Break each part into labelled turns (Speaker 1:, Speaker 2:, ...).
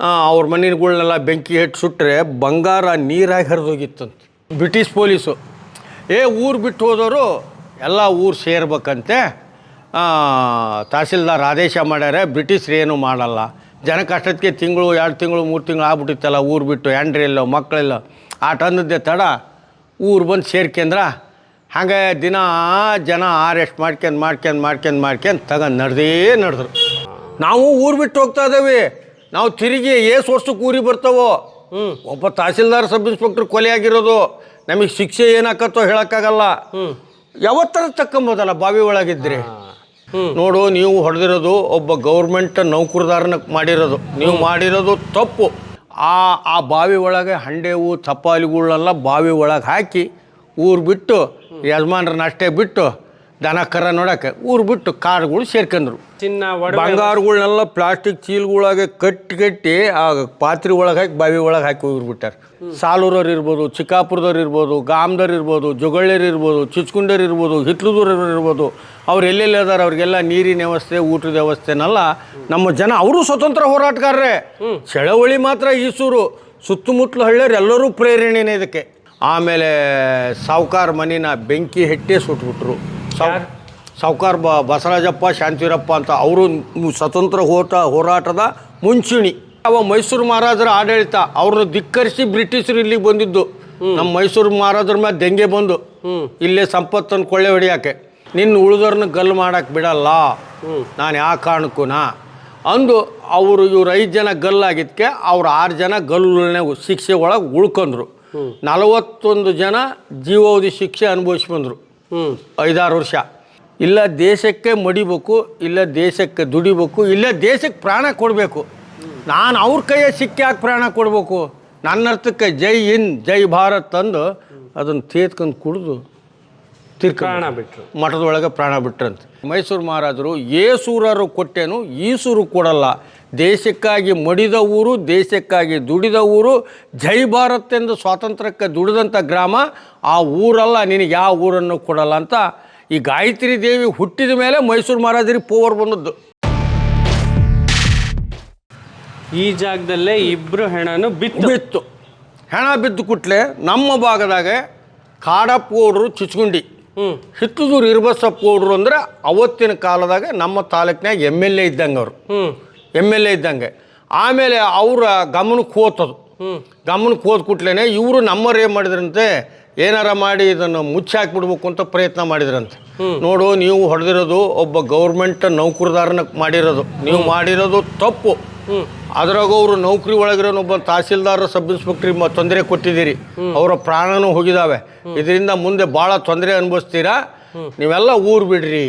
Speaker 1: ಅವ್ರ ಮನೆಗಳ್ನೆಲ್ಲ ಬೆಂಕಿ ಹಚ್ಚಿ ಸುಟ್ಟರೆ ಬಂಗಾರ ನೀರಾಗಿ ಹರಿದೋಗಿತ್ತಂತೆ. British police. ಏ, ಊರು ಬಿಟ್ಟು ಹೋದವರು ಎಲ್ಲ ಊರು ಸೇರ್ಬೇಕಂತೆ. ತಹಸೀಲ್ದಾರ್ ಆದೇಶ ಮಾಡ್ಯಾರೆ, ಬ್ರಿಟಿಷ್ರು ಏನು ಮಾಡಲ್ಲ. ಜನ ಕಷ್ಟಕ್ಕೆ ತಿಂಗಳು, ಎರಡು ತಿಂಗಳು, ಮೂರು ತಿಂಗಳು ಆಗ್ಬಿಟ್ಟಿತ್ತಲ್ಲ ಊರು ಬಿಟ್ಟು ಹೆಂಡ್ರಿಲ್ಲೋ ಮಕ್ಕಳಿಲ್ಲ ಆ ಟನ್ನದ್ದೇ ತಡ, ಊರು ಬಂದು ಸೇರ್ಕೆಂದ್ರೆ? ಹಾಗೆ ದಿನ ಜನ ಆರೆಸ್ಟ್ ಮಾಡ್ಕೊಂಡು ಮಾಡ್ಕೊಂಡು ಮಾಡ್ಕೊಂಡು ಮಾಡ್ಕೊಂಡು ತಗೊಂಡು ನಡೆದೇ ನಡೆದ್ರು. ನಾವು ಊರು ಬಿಟ್ಟು ಹೋಗ್ತಾ ಇದ್ದೇವೆ. ನಾವು ತಿರುಗಿ ಏಸು ವರ್ಷಕ್ಕೆ ಊರಿಗೆ ಬರ್ತಾವೋ? ಒಬ್ಬ ತಹಸೀಲ್ದಾರ್ ಸಬ್ ಇನ್ಸ್ಪೆಕ್ಟರ್ ಕೊಲೆ ಆಗಿರೋದು ನಮಗೆ ಶಿಕ್ಷೆ ಏನಾಕತ್ತೋ ಹೇಳೋಕ್ಕಾಗಲ್ಲ. ಯಾವತ್ತರ ತಕ್ಕಂಬೋದಲ್ಲ ಬಾವಿ ಒಳಗಿದ್ರಿ? ನೋಡು ನೀವು ಹೊಡೆದಿರೋದು ಒಬ್ಬ ಗೌರ್ಮೆಂಟ್ ನೌಕರದಾರನ ಮಾಡಿರೋದು. ನೀವು ಮಾಡಿರೋದು ತಪ್ಪು. ಆ ಆ ಬಾವಿ ಒಳಗೆ ಹಂಡೆವು ತಪ್ಪಾಲಿಗಳನ್ನೆಲ್ಲ ಬಾವಿ ಒಳಗೆ ಹಾಕಿ ಊರು ಬಿಟ್ಟು ಯಜಮಾನ್ರನ್ನ ಅಷ್ಟೇ ಬಿಟ್ಟು ದನ ಕರ ನೋಡೋಕೆ ಊರು ಬಿಟ್ಟು ಕಾರ್ಗಳು ಸೇರ್ಕೊಂಡ್ರು
Speaker 2: ಚಿನ್ನ
Speaker 1: ಬಂಗಾರಗಳನ್ನೆಲ್ಲ ಪ್ಲಾಸ್ಟಿಕ್ ಚೀಲ್ಗಳಾಗೆ ಕಟ್ಟಿ ಕಟ್ಟಿ ಆ ಪಾತ್ರೆ ಒಳಗೆ ಹಾಕಿ ಬಾವಿ ಒಳಗೆ ಹಾಕಿ ಹೋಗಿರ್ಬಿಟ್ಟಾರೆ ಸಾಲೂರವ್ರು ಇರ್ಬೋದು ಚಿಕ್ಕಾಪುರದವ್ರು ಇರ್ಬೋದು ಗಾಮ್ದವ್ರು ಇರ್ಬೋದು ಜೊಗಳ್ಳೇರು ಇರ್ಬೋದು ಚಿಚ್ಕುಂಡರ್ ಇರ್ಬೋದು ಹಿತ್ಲದೂರವ್ರು ಇರ್ಬೋದು ಅವ್ರು ಎಲ್ಲೆಲ್ಲಿ ಅದಾರ ಅವ್ರಿಗೆಲ್ಲ ನೀರಿನ ವ್ಯವಸ್ಥೆ ಊಟದ ವ್ಯವಸ್ಥೆನೆಲ್ಲ ನಮ್ಮ ಜನ ಅವರು ಸ್ವತಂತ್ರ ಹೋರಾಟಗಾರರೇ. ಚಳವಳಿ ಮಾತ್ರ ಈಸೂರು ಸುತ್ತಮುತ್ತಲು ಹಳ್ಳಿಯರು ಎಲ್ಲರೂ ಪ್ರೇರಣೆನೇ ಇದಕ್ಕೆ. ಆಮೇಲೆ ಸಾವುಕಾರ ಮನಿನ ಬೆಂಕಿ ಹೆಟ್ಟೆ ಸುಟ್ಬಿಟ್ರು ಸಾವುಕಾರ ಬ ಬಸವರಾಜಪ್ಪ ಶಾಂತಿವೀರಪ್ಪ ಅಂತ ಅವರು ಸ್ವತಂತ್ರ ಹೋಟ ಹೋರಾಟದ ಮುಂಚೂಣಿ. ಅವ ಮೈಸೂರು ಮಹಾರಾಜರ ಆಡಳಿತ ಅವ್ರನ್ನ ಧಿಕ್ಕರಿಸಿ ಬ್ರಿಟಿಷರು ಇಲ್ಲಿಗೆ ಬಂದಿದ್ದು. ನಮ್ಮ ಮೈಸೂರು ಮಹಾರಾಜರ ಮೇಲೆ ದೆಂಗೆ ಬಂದು. ಇಲ್ಲೇ ಸಂಪತ್ತನ್ನು ಕೊಳ್ಳೆ ಹೊಡಿಯಾಕೆ. ನಿನ್ನ ಉಳಿದವ್ರನ್ನ ಗಲ್ಲು ಮಾಡಕ್ಕೆ ಬಿಡಲ್ಲ. ನಾನು ಯಾವ ಕಾರಣಕ್ಕೂ ಅಂದು ಅವರು ಇವ್ರು ಐದು ಜನ ಗಲ್ಲಾಗಿದ್ದಕ್ಕೆ ಅವ್ರು ಆರು ಜನ ಗಲ್ಲುನೇ ಶಿಕ್ಷೆ ಒಳಗೆ ಉಳ್ಕೊಂಡ್ರು. ನಲವತ್ತೊಂದು ಜನ ಜೀವಾವಧಿ ಶಿಕ್ಷೆ ಅನುಭವಿಸಿ ಬಂದರು.
Speaker 2: ಹ್ಮ್
Speaker 1: ಐದಾರು ವರ್ಷ. ಇಲ್ಲ ದೇಶಕ್ಕೆ ಮಡಿಬೇಕು, ಇಲ್ಲ ದೇಶಕ್ಕೆ ದುಡಿಬೇಕು, ಇಲ್ಲ ದೇಶಕ್ಕೆ ಪ್ರಾಣ ಕೊಡಬೇಕು. ನಾನು ಅವ್ರ ಕೈಯ ಸಿಕ್ಕಿ ಹಾಕಿ ಪ್ರಾಣ ಕೊಡಬೇಕು? ನನ್ನ ಅರ್ಥಕ್ಕೆ ಜೈ ಇನ್ ಜೈ ಭಾರತ್ ಅಂದು ಅದನ್ನು ತೇತ್ಕೊಂಡು ಕುಡಿದು
Speaker 2: ಪ್ರಾಣ ಬಿಟ್ರು.
Speaker 1: ಮಠದೊಳಗೆ ಪ್ರಾಣ ಬಿಟ್ರಂತೆ. ಮೈಸೂರು ಮಹಾರಾಜರು ಏಸೂರರು ಕೊಟ್ಟೇನು ಈಸೂರು ಕೊಡಲ್ಲ. ದೇಶಕ್ಕಾಗಿ ಮಡಿದ ಊರು ದೇಶಕ್ಕಾಗಿ ದುಡಿದ ಊರು ಜೈ ಭಾರತ್ ಎಂದು ಸ್ವಾತಂತ್ರ್ಯಕ್ಕೆ ದುಡಿದಂಥ ಗ್ರಾಮ ಆ ಊರಲ್ಲ ನಿನಗೆ ಯಾವ ಊರನ್ನು ಕೊಡಲ್ಲ ಅಂತ ಈ ಗಾಯತ್ರಿ ದೇವಿ ಹುಟ್ಟಿದ ಮೇಲೆ ಮೈಸೂರು ಮಹಾರಾಜರಿಗೆ ಪೋವರ್ ಬಂದದ್ದು.
Speaker 2: ಈ ಜಾಗದಲ್ಲೇ ಇಬ್ಬರು ಹೆಣನು ಬಿತ್ತು.
Speaker 1: ಬಿತ್ತು. ಹೆಣ ಬಿದ್ದು ಕುಟ್ಲೆ ನಮ್ಮ ಭಾಗದಾಗ ಕಾಡಪ್ಪ ಗೌಡ್ರು ಚಿಚ್ಗುಂಡಿ. ಹಿತ್ತದೂರು ಇರ್ಬಸಪ್ಪ ಗೌಡ್ರು ಅಂದ್ರೆ ಅವತ್ತಿನ ಕಾಲದಾಗ ನಮ್ಮ ತಾಲೂಕಿನಾಗ ಎಂ ಎಲ್ ಎ ಇದ್ದಂಗೆ ಅವರು. ಎಂ ಎಲ್ ಎ ಇದ್ದಂಗೆ. ಆಮೇಲೆ ಅವರ ಗಮನಕ್ಕೆ ಹೋತದು. ಗಮನಕ್ಕೆ ಹೋದ ಕೂಟ್ಲೇ ಇವರು ನಮ್ಮವ್ರು ಏನು ಮಾಡಿದ್ರಂತೆ? ಏನಾರ ಮಾಡಿ ಇದನ್ನು ಮುಚ್ಚಾಕ್ಬಿಡ್ಬೇಕು ಅಂತ ಪ್ರಯತ್ನ ಮಾಡಿದ್ರಂತೆ. ನೋಡು ನೀವು ಹೊಡೆದಿರೋದು ಒಬ್ಬ ಗೌರ್ಮೆಂಟ್ ನೌಕರದಾರನ ಮಾಡಿರೋದು. ನೀವು ಮಾಡಿರೋದು ತಪ್ಪು. ಅದ್ರಾಗ ಅವರು ನೌಕರಿ ಒಳಗಿರೋ ಒಬ್ಬ ತಹಸೀಲ್ದಾರ್ ಸಬ್ ಇನ್ಸ್ಪೆಕ್ಟ್ರಿ ತೊಂದರೆ ಕೊಟ್ಟಿದ್ದೀರಿ. ಅವರ ಪ್ರಾಣನೂ ಹೋಗಿದಾವೆ. ಇದರಿಂದ ಮುಂದೆ ಭಾಳ ತೊಂದರೆ ಅನುಭವಿಸ್ತೀರಾ? ನೀವೆಲ್ಲ ಊರು ಬಿಡ್ರಿ.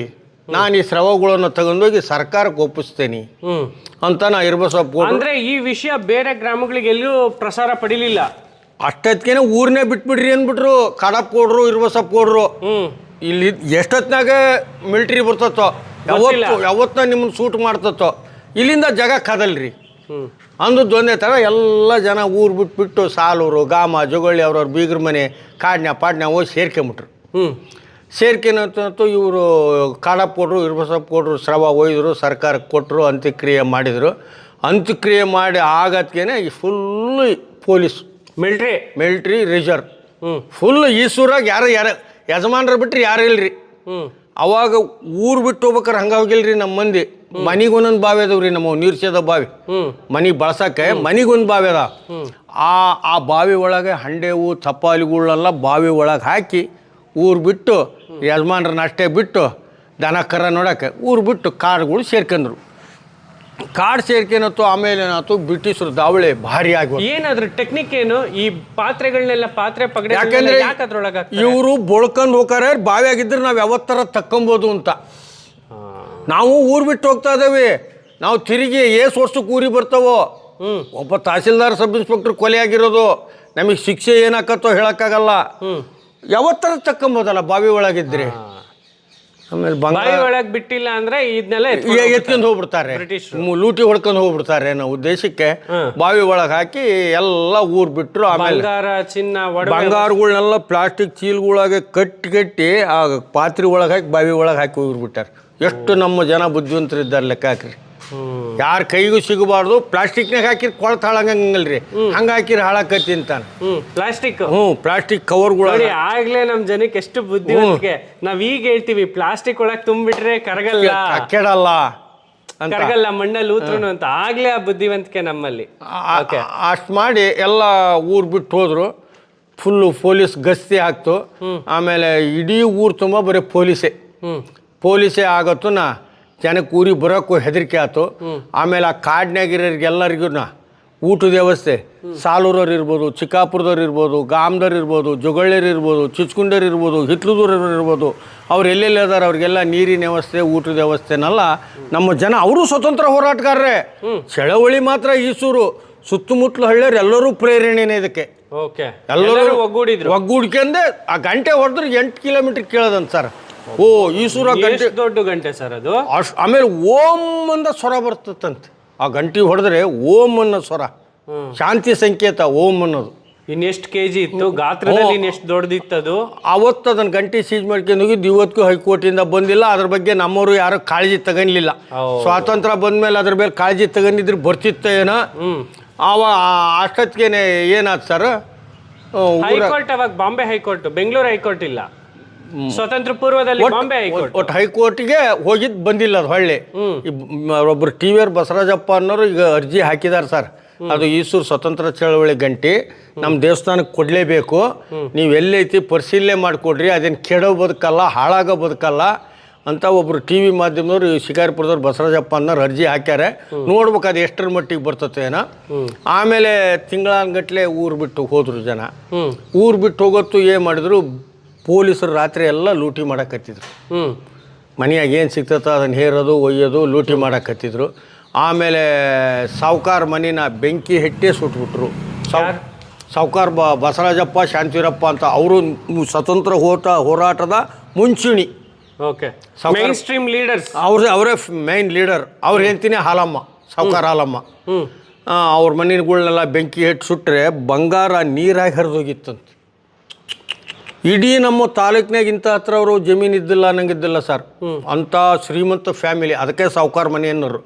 Speaker 1: ನಾನು ಈ ಸ್ರವಗಳನ್ನು ತಗೊಂಡೋಗಿ ಸರ್ಕಾರಕ್ಕೆ ಒಪ್ಪಿಸ್ತೇನೆ. ಅಂತ ನಾ ಇರ್ಬಸಪ್ಪ
Speaker 2: ಅಂದ್ರೆ ಈ ವಿಷಯ ಬೇರೆ ಗ್ರಾಮಗಳಿಗೆ ಎಲ್ಲೂ ಪ್ರಸಾರ ಪಡಿಲಿಲ್ಲ.
Speaker 1: ಅಷ್ಟೊತ್ತಿಗೆ ಊರನ್ನೇ ಬಿಟ್ಬಿಡ್ರಿ ಅಂದ್ಬಿಟ್ರು. ಕಡಪ್ ಕೊಡ್ರು ಇರ್ಬಸಪ್ಪ ಕೊಡ್ರು ಇಲ್ಲಿ ಎಷ್ಟೊತ್ತಿನಾಗ ಮಿಲ್ಟ್ರಿ ಬರ್ತತ್ತೋ? ಯಾವತ್ತು ಯಾವತ್ತ ನಿಮ್ಮನ್ನ ಸೂಟ್ ಮಾಡ್ತತ್ತೋ? ಇಲ್ಲಿಂದ ಜಾಗ ಕದಲ್ರಿ.
Speaker 2: ಅಂದು
Speaker 1: ಅಂದದ್ದು ಒಂದೇ ಥರ ಎಲ್ಲ ಜನ ಊರು ಬಿಟ್ಬಿಟ್ಟು ಸಾಲೂರು ಗಾಮ ಜೊಗಳ್ಳಿ ಅವ್ರವ್ರ ಬೀಗ್ರ ಮನೆ ಕಾಡ್ನ್ಯ ಪಾಡ್ನ ಹೋಗಿ ಸೇರ್ಕೊಂಬಿಟ್ರು.
Speaker 2: ಹ್ಞೂ
Speaker 1: ಸೇರ್ಕೆನಂತೂ ಇವರು ಕಾಡಪ್ಪ ಕೊಟ್ಟರು ಇರ್ಬಸಪ್ಪ ಕೊಡ್ರು ಸ್ರವ ಒಯ್ದರು ಸರ್ಕಾರಕ್ಕೆ ಕೊಟ್ಟರು ಅಂತ್ಯಕ್ರಿಯೆ ಮಾಡಿದರು. ಅಂತ್ಯಕ್ರಿಯೆ ಮಾಡಿ ಆಗತ್ಕೇನೆ full police.
Speaker 2: Military
Speaker 1: military reserve
Speaker 2: ಹ್ಞೂ
Speaker 1: ಫುಲ್ ಈಸೂರಾಗ ಯಾರು ಯಾರು ಯಜಮಾನ್ರು ಬಿಟ್ಟರೆ ಯಾರು ಇಲ್ರಿ.
Speaker 2: ಹ್ಮ್.
Speaker 1: ಅವಾಗ ಊರು ಬಿಟ್ಟು ಹೋಗ್ಬೇಕಾರೆ ಹಂಗೆ ರೀ ನಮ್ಮ ಮಂದಿ. ಮನಿಗೆ ಒಂದೊಂದು ಬಾವಿ ಅದಾವ್ರಿ ನಮ್ಮ ನೀರು ಸೇದ ಬಾವಿ. ಮನಿಗೆ ಬಳಸಕ್ಕೆ ಮನಿಗೊಂದು ಬಾವಿ ಅದ. ಆ ಆ ಬಾವಿ ಒಳಗೆ ಹಂಡೆವು ತಪ್ಪಾಲಿಗಳನ್ನೆಲ್ಲ ಬಾವಿ ಒಳಗೆ ಹಾಕಿ ಊರು ಬಿಟ್ಟು ಯಜಮಾನ್ರನ್ನ ಅಷ್ಟೇ ಬಿಟ್ಟು ದನ ಕರ ನೋಡಕ್ಕೆ ಊರು ಬಿಟ್ಟು ಕಾಡುಗಳು ಸೇರ್ಕೊಂಡ್ರು ಕಾಡು ಸೇರ್ಕೇನತ್ತು ಆಮೇಲೆ ಏನಾಯ್ತು ಬ್ರಿಟಿಷರು ದಾವಳಿ ಭಾರಿ ಆಗಿ
Speaker 2: ಏನಾದ್ರೂ ಟೆಕ್ನಿಕ್ ಏನು? ಈ ಪಾತ್ರೆಗಳನ್ನೆಲ್ಲ ಪಾತ್ರೆ ಪಗಡೆ
Speaker 1: ಯಾಕಂದ್ರೆ
Speaker 2: ಯಾಕ ಅದ್ರೊಳಗ
Speaker 1: ಇವರು ಬಳ್ಕೊಂಡು ಹೋಗಾರೆ ಬಾವಿಯಾಗಿದ್ರೆ ನಾವು ಯಾವತ್ತರ ತಕ್ಕೊಂಬೋದು ಅಂತ. ನಾವು ಊರು ಬಿಟ್ಟು ಹೋಗ್ತಾ ಇದ್ದೇವೆ. ನಾವು ತಿರುಗಿ ಏಸು ವರ್ಷಕ್ಕೆ ಊರಿಗೆ ಬರ್ತಾವೋ.
Speaker 2: ಹ್ಞೂ
Speaker 1: ಒಬ್ಬ ತಹಸೀಲ್ದಾರ್ ಸಬ್ ಇನ್ಸ್ಪೆಕ್ಟರ್ ಕೊಲೆ ಆಗಿರೋದು. ನಮಗೆ ಶಿಕ್ಷೆ ಏನಾಕತ್ತೋ ಹೇಳೋಕ್ಕಾಗಲ್ಲ.
Speaker 2: ಹ್ಞೂ
Speaker 1: ಯಾವತ್ತರ ತಕ್ಕಂಬೋದಲ್ಲ ಬಾವಿ ಒಳಗಿದ್ರಿ. ಆಮೇಲೆ
Speaker 2: ಬಾವಿ ಒಳಗೆ ಬಿಟ್ಟಿಲ್ಲ ಅಂದ್ರೆ ಇದನ್ನೆಲ್ಲ
Speaker 1: ಎತ್ಕೊಂಡು ಹೋಗ್ಬಿಡ್ತಾರೆ. ಲೂಟಿ ಹೊಡ್ಕೊಂಡು ಹೋಗ್ಬಿಡ್ತಾರೆ ನಾವು ಉದ್ದೇಶಕ್ಕೆ
Speaker 2: ಹ್ಮ್.
Speaker 1: ಬಾವಿ ಒಳಗೆ ಹಾಕಿ ಎಲ್ಲ ಊರು ಬಿಟ್ಟರು ಆಮೇಲೆ
Speaker 2: ಚಿನ್ನ
Speaker 1: ಬಂಗಾರಗಳನ್ನೆಲ್ಲ ಪ್ಲಾಸ್ಟಿಕ್ ಚೀಲ್ಗಳಾಗೆ ಕಟ್ಟಿ ಕಟ್ಟಿ ಆ ಪಾತ್ರೆ ಒಳಗೆ ಹಾಕಿ ಬಾವಿ ಒಳಗೆ ಹಾಕಿ ಹೋಗ್ಬಿಟ್ಟಾರೆ. ಎಷ್ಟು ನಮ್ಮ ಜನ ಬುದ್ಧಿವಂತರಿದ್ದಾರೆ ಲೆಕ್ಕ ಹಾಕ್ರಿ. ಯಾರ ಕೈಗೂ ಸಿಗಬಾರ್ದು ಪ್ಲಾಸ್ಟಿಕ್ನಾಗ ಹಾಕಿರ್ ಕೊಳತ್ ಹಾಳಂಗಲ್ರಿ ಹಂಗ ಹಾಕಿರ್ ಹಾಳಾಕತಿ ಅಂತಾನೆ.
Speaker 2: ಪ್ಲಾಸ್ಟಿಕ್.
Speaker 1: ಹ್ಞೂ ಪ್ಲಾಸ್ಟಿಕ್ ಕವರ್ಗಳು
Speaker 2: ನೋಡಿ ಆಗ್ಲೇ ನಮ್ ಜನಕ್ಕೆ ಎಷ್ಟು ಬುದ್ಧಿವಂತಿಕೆ. ನಾವ್ ಈಗ ಹೇಳ್ತೀವಿ ಪ್ಲಾಸ್ಟಿಕ್ ಒಳಗ್ ತುಂಬಿಟ್ರೆ ಕರಗಲ್ಲ.
Speaker 1: ಕೆಡಲ್ಲ
Speaker 2: ಕರಗಲ್ಲ ಮಣ್ಣಲ್ಲಿ ಊತ್ರುನು ಅಂತ. ಆಗ್ಲೇ ಆ ಬುದ್ಧಿವಂತಿಕೆ ನಮ್ಮಲ್ಲಿ.
Speaker 1: ಅಷ್ಟು ಮಾಡಿ ಎಲ್ಲ ಊರ್ ಬಿಟ್ಟು ಹೋದ್ರು. ಫುಲ್ಲು ಪೊಲೀಸ್ ಗಸ್ತಿ ಆಗ್ತು. ಆಮೇಲೆ ಇಡೀ ಊರು ತುಂಬ ಬರೀ ಪೊಲೀಸೇ. ಪೊಲೀಸೇ ಆಗತ್ತು ನಾ ಜನಕ್ಕೆ ಊರಿಗೆ ಬರೋಕ್ಕೂ ಹೆದರಿಕೆ ಆಯ್ತು. ಆಮೇಲೆ ಆ ಕಾಡ್ನಾಗಿರೋರಿಗೆಲ್ಲರಿಗೂ ನಾ ಊಟದ ವ್ಯವಸ್ಥೆ. ಸಾಲೂರವ್ರು ಇರ್ಬೋದು ಚಿಕ್ಕಾಪುರದವ್ರು ಇರ್ಬೋದು ಗಾಮ್ದವ್ರು ಇರ್ಬೋದು ಜೊಗಳ್ಯರು ಇರ್ಬೋದು ಚಿಚ್ಕುಂಡರ್ ಇರ್ಬೋದು ಹಿತ್ಲುದೂರವ್ರು ಇರ್ಬೋದು ಅವ್ರು ಎಲ್ಲೆಲ್ಲಿ ಅದಾರ ಅವ್ರಿಗೆಲ್ಲ ನೀರಿನ ವ್ಯವಸ್ಥೆ ಊಟದ ವ್ಯವಸ್ಥೆನೆಲ್ಲ ನಮ್ಮ ಜನ ಅವರು ಸ್ವತಂತ್ರ ಹೋರಾಟಗಾರರೇ. ಚಳವಳಿ ಮಾತ್ರ ಈಸೂರು. ಸುತ್ತಮುತ್ತಲು ಹಳ್ಳಿಯರು ಎಲ್ಲರೂ ಪ್ರೇರಣೆನೇ ಇದಕ್ಕೆ.
Speaker 2: ಓಕೆ.
Speaker 1: ಎಲ್ಲರೂ
Speaker 2: ಎಲ್ಲರೂ ಒಗ್ಗೂಡಿದ್ರು.
Speaker 1: ಒಗ್ಗೂಡ್ಕೊಂಡೆ ಆ ಗಂಟೆ ಹೊಡೆದ್ರೆ ಎಂಟು ಕಿಲೋಮೀಟರ್ ಕೇಳೋದಂತ ಸರ್. ಓ ಈಸೂರ ಗಂಟೆ
Speaker 2: ದೊಡ್ಡ ಗಂಟೆ ಸರ್ ಅದು?
Speaker 1: ಅಷ್ಟು ಆಮೇಲೆ ಓಂ ಅಂದ ಸ್ವರ ಬರ್ತದಂತೆ. ಆ ಗಂಟೆ ಹೊಡೆದ್ರೆ ಓಂ ಅನ್ನೋ ಸ್ವರ. ಶಾಂತಿ ಸಂಕೇತ ಓಂ ಅನ್ನೋದು.
Speaker 2: ಇನ್ನೆಷ್ಟು ಕೆಜಿ ಇತ್ತು? ಗಾತ್ರದಲ್ಲಿ ಇನ್ನೆಷ್ಟು ಅದು?
Speaker 1: ಅವತ್ತು ಅದನ್ನು ಗಂಟೆ ಸೀಜ್ ಮಾಡ್ಕೊಂಡು ಹೋಗಿದ್ದು ಇವತ್ತಿಗೂ ಹೈಕೋರ್ಟಿಂದ ಬಂದಿಲ್ಲ. ಅದ್ರ ಬಗ್ಗೆ ನಮ್ಮವರು ಯಾರು ಕಾಳಜಿ ತಗೊಂಡಿಲ್ಲ.
Speaker 2: ಸ್ವಾತಂತ್ರ್ಯ
Speaker 1: ಸ್ವಾತಂತ್ರ್ಯ ಬಂದ್ಮೇಲೆ ಅದ್ರ ಮೇಲೆ ಕಾಳಜಿ ತಗೊಂಡಿದ್ರೆ ಬರ್ತಿತ್ತು ಏನೋ? ಅವ ಅಷ್ಟೊತ್ತಿಗೆ ಏನಾಯ್ತು ಸರ್?
Speaker 2: ಹೈಕೋರ್ಟ್ ಅವಾಗ ಬಾಂಬೆ ಹೈಕೋರ್ಟ್ ಬೆಂಗಳೂರು ಹೈಕೋರ್ಟ್ ಇಲ್ಲ. ಸ್ವತಂತ್ರ ಪೂರ್ವದಲ್ಲಿ ಬಾಂಬೆ ಹೈಕೋರ್ಟ್.
Speaker 1: ಒಟ್ಟು ಹೈಕೋರ್ಟ್ಗೆ ಹೋಗಿದ್ದು ಬಂದಿಲ್ಲ ಅದು ಹೊಳ್ಳಿ. ಒಬ್ಬರು ಒಬ್ರು ಟಿ ವಿ ಆರ್ ಬಸವರಾಜಪ್ಪ ಅನ್ನೋರು ಈಗ ಅರ್ಜಿ ಹಾಕಿದ್ದಾರೆ ಸರ್. ಅದು ಈಸೂರು ಸ್ವತಂತ್ರ ಚಳವಳಿ ಗಂಟಿ. ನಮ್ಮ ದೇವಸ್ಥಾನಕ್ಕೆ ಕೊಡಲೇಬೇಕು. ನೀವು ಎಲ್ಲೈತಿ ಪರಿಶೀಲನೆ ಮಾಡಿಕೊಡ್ರಿ ಅದೇನು ಕೆಡೋ ಬದುಕಲ್ಲ ಹಾಳಾಗೋ ಬದುಕಲ್ಲ ಅಂತ ಒಬ್ಬರು ಟಿ ವಿ ಮಾಧ್ಯಮದವ್ರು ಈ ಶಿಕಾರಿಪುರದವ್ರು ಬಸವರಾಜಪ್ಪ ಅನ್ನೋರು ಅರ್ಜಿ ಹಾಕ್ಯಾರೆ. ನೋಡ್ಬೇಕು ಅದು ಎಷ್ಟರ ಮಟ್ಟಿಗೆ ಬರ್ತತೆ ಏನೋ. ಆಮೇಲೆ ತಿಂಗಳಾನ್ಗಟ್ಲೆ ಊರು ಬಿಟ್ಟು ಹೋದ್ರು ಜನ. ಊರು ಬಿಟ್ಟು ಹೋಗೋತ್ತು ಏನು ಮಾಡಿದ್ರು? ಪೊಲೀಸರು ರಾತ್ರಿ ಎಲ್ಲ ಲೂಟಿ ಮಾಡಕತ್ತಿದ್ರು.
Speaker 2: ಹ್ಞೂ
Speaker 1: ಮನೆಯಾಗ ಏನು ಸಿಗ್ತೈತೋ ಅದನ್ನು ಹೇರೋದು ಒಯ್ಯೋದು ಲೂಟಿ ಮಾಡಕತ್ತಿದ್ರು. ಆಮೇಲೆ ಸಾವ್ಕಾರ ಮನಿನ ಬೆಂಕಿ ಹೆಟ್ಟೆ ಸುಟ್ಬಿಟ್ರು. ಸಾವ್? ಸಾವ್ಕಾರ ಬ ಬಸವರಾಜಪ್ಪ ಶಾಂತಿವೀರಪ್ಪ ಅಂತ ಅವರು ಸ್ವತಂತ್ರ ಹೋಟ ಹೋರಾಟದ ಮುಂಚೂಣಿ.
Speaker 2: ಓಕೆ. ಮೇನ್ ಸ್ಟ್ರೀಮ್ ಲೀಡರ್ಸ್
Speaker 1: ಅವ್ರ ಅವರೇ ಮೇನ್ ಲೀಡರ್ ಅವ್ರು ಹೇಳ್ತೀನಿ ಹಾಲಮ್ಮ ಸಾವ್ಕಾರ ಹಾಲಮ್ಮ. ಅವ್ರ ಮನೆಗಳನ್ನೆಲ್ಲ ಬೆಂಕಿ ಹೆಟ್ಟು ಸುಟ್ಟರೆ ಬಂಗಾರ ನೀರಾಗಿ ಹರಿದೋಗಿತ್ತಂತೆ. ಇಡೀ ನಮ್ಮ ತಾಲೂಕಿನಾಗಿಂತ ಹತ್ರ ಅವರು ಜಮೀನು ಇದ್ದಿಲ್ಲ ಅನ್ನಂಗಿದ್ದಿಲ್ಲ ಸರ್. ಅಂಥ ಶ್ರೀಮಂತ ಫ್ಯಾಮಿಲಿ ಅದಕ್ಕೆ ಸಾವುಕಾರ ಮನೆ ಅನ್ನೋರು.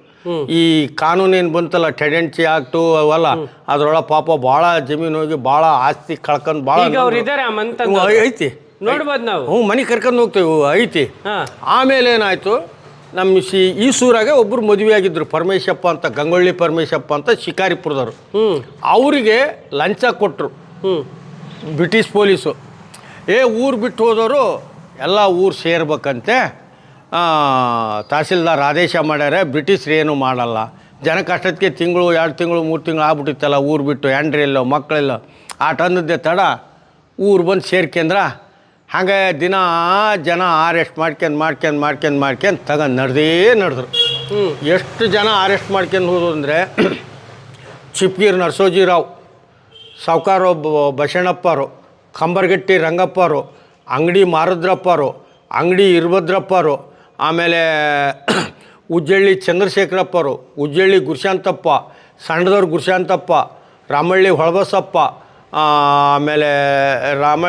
Speaker 1: ಈ ಕಾನೂನು ಏನು ಬಂತಲ್ಲ ಟೆಡೆನ್ಸಿ ಆಕ್ಟು ಅವೆಲ್ಲ ಅದ್ರೊಳಗೆ ಪಾಪ ಭಾಳ ಜಮೀನು ಹೋಗಿ ಭಾಳ ಆಸ್ತಿ ಕಳ್ಕೊಂಡು ಭಾಳ ಐತಿ.
Speaker 2: ನೋಡ್ಬೋದು ನಾವು.
Speaker 1: ಹ್ಞೂ ಮನೆ ಕರ್ಕೊಂಡು ಹೋಗ್ತೇವೆ ಐತಿ. ಆಮೇಲೆ ಏನಾಯಿತು ನಮ್ಮ ಸಿ ಈಸೂರಾಗೆ ಒಬ್ಬರು ಮದುವೆ ಆಗಿದ್ರು ಪರಮೇಶಪ್ಪ ಅಂತ ಗಂಗೊಳ್ಳಿ ಪರಮೇಶಪ್ಪ ಅಂತ ಶಿಕಾರಿಪುರದವ್ರು. ಅವರಿಗೆ ಲಂಚ ಕೊಟ್ಟರು ಬ್ರಿಟಿಷ್ ಪೊಲೀಸು. ಏ ಊರು ಬಿಟ್ಟು ಹೋದವರು ಎಲ್ಲ ಊರು ಸೇರ್ಬೇಕಂತೆ. ತಹಸೀಲ್ದಾರ್ ಆದೇಶ ಮಾಡ್ಯಾರೆ ಬ್ರಿಟಿಷ್ರು ಏನೂ ಮಾಡಲ್ಲ. ಜನ ಕಷ್ಟಕ್ಕೆ ತಿಂಗಳು ಎರಡು ತಿಂಗಳು ಮೂರು ತಿಂಗಳು ಆಗ್ಬಿಟ್ಟಿತ್ತಲ್ಲ ಊರು ಬಿಟ್ಟು ಹೆಂಡ್ರಿಲ್ಲೋ ಮಕ್ಕಳಿಲ್ಲೋ ಆ ಟಂದದ್ದೇ ತಡ ಊರು ಬಂದು ಸೇರ್ಕೆಂದ್ರ. ಹಾಗೆ ದಿನ ಜನ ಅರೆಸ್ಟ್ ಮಾಡ್ಕೊಂಡು ಮಾಡ್ಕೊಂಡು ಮಾಡ್ಕೊಂಡು ಮಾಡ್ಕೊಂಡು ತಗೊಂಡು ನಡೆದೇ ನಡೆದ್ರು. ಎಷ್ಟು ಜನ ಅರೆಸ್ಟ್ ಮಾಡ್ಕೊಂಡು ಹೋದ್ರು ಅಂದರೆ ಚಿಪ್ಗೀರ್ ನರಸೋಜಿರಾವ್ ಸಾವ್ಕಾರ ಬಸಣ್ಣಪ್ಪರು ಕಂಬರ್ಗಟ್ಟಿ ರಂಗಪ್ಪರು, ಅಂಗಡಿ ಮಾರುದ್ರಪ್ಪರು, ಅಂಗಡಿ ಇರ್ಭದ್ರಪ್ಪರು, ಆಮೇಲೆ ಉಜ್ಜಳ್ಳಿ ಚಂದ್ರಶೇಖರಪ್ಪರು, ಉಜ್ಜಳ್ಳಿ ಗುರುಶಾಂತಪ್ಪ, ಸಣ್ಣದವ್ರ ಗುರುಶಾಂತಪ್ಪ, ರಾಮಳ್ಳಿ ಹೊಳಬಸಪ್ಪ ಆಮೇಲೆ ರಾಮ,